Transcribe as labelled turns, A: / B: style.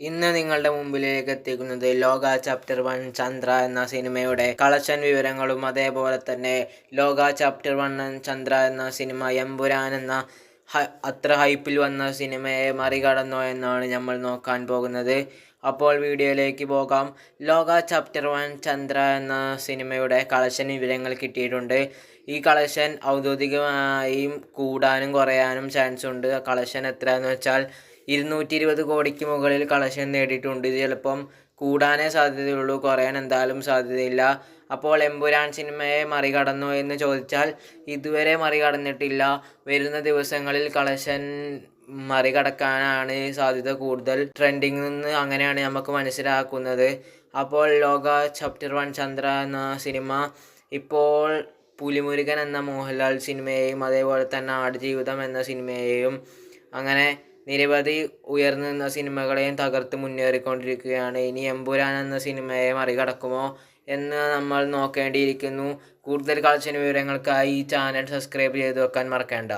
A: ഇന്ന് നിങ്ങളുടെ മുമ്പിലേക്ക് എത്തിക്കുന്നത് ലോക ചാപ്റ്റർ വൺ ചന്ദ്ര എന്ന സിനിമയുടെ കളക്ഷൻ വിവരങ്ങളും അതേപോലെ തന്നെ ലോക ചാപ്റ്റർ വൺ ചന്ദ്ര എന്ന സിനിമ എമ്പുരാൻ എന്ന അത്ര ഹൈപ്പിൽ വന്ന സിനിമയെ മറികടന്നോ എന്നാണ് നമ്മൾ നോക്കാൻ പോകുന്നത്. അപ്പോൾ വീഡിയോയിലേക്ക് പോകാം. ലോക ചാപ്റ്റർ വൺ ചന്ദ്ര എന്ന സിനിമയുടെ കളക്ഷൻ വിവരങ്ങൾ കിട്ടിയിട്ടുണ്ട്. ഈ കളക്ഷൻ ഔദ്യോഗികമായും കൂടാനും കുറയാനും ചാൻസ് ഉണ്ട്. കളക്ഷൻ എത്രയെന്ന് വെച്ചാൽ ഇരുന്നൂറ്റി ഇരുപത് കോടിക്ക് മുകളിൽ കളക്ഷൻ നേടിയിട്ടുണ്ട്. ചിലപ്പം കൂടാനേ സാധ്യതയുള്ളൂ കുറയാൻ എന്തായാലും സാധ്യതയില്ല. അപ്പോൾ എമ്പുരാൻ സിനിമയെ മറികടന്നോ എന്ന് ചോദിച്ചാൽ ഇതുവരെ മറികടന്നിട്ടില്ല. വരുന്ന ദിവസങ്ങളിൽ കളക്ഷൻ മറികടക്കാനാണ് സാധ്യത കൂടുതൽ. ട്രെൻഡിങ്ങിൽ നിന്ന് അങ്ങനെയാണ് നമുക്ക് മനസ്സിലാക്കുന്നത്. അപ്പോൾ ലോക ചാപ്റ്റർ വൺ ചന്ദ്ര എന്ന സിനിമ ഇപ്പോൾ പുലിമുരുകൻ എന്ന മോഹൻലാൽ സിനിമയെയും അതേപോലെ തന്നെ ആടുജീവിതം എന്ന സിനിമയെയും അങ്ങനെ നിരവധി ഉയർന്നു നിന്ന സിനിമകളെയും തകർത്ത് മുന്നേറിക്കൊണ്ടിരിക്കുകയാണ്. ഇനി എമ്പുരാൻ എന്ന സിനിമയെ മറികടക്കുമോ എന്ന് നമ്മൾ നോക്കേണ്ടിയിരിക്കുന്നു. കൂടുതൽ കളക്ഷൻ വിവരങ്ങൾക്കായി ഈ ചാനൽ സബ്സ്ക്രൈബ് ചെയ്ത് വെക്കാൻ മറക്കേണ്ട.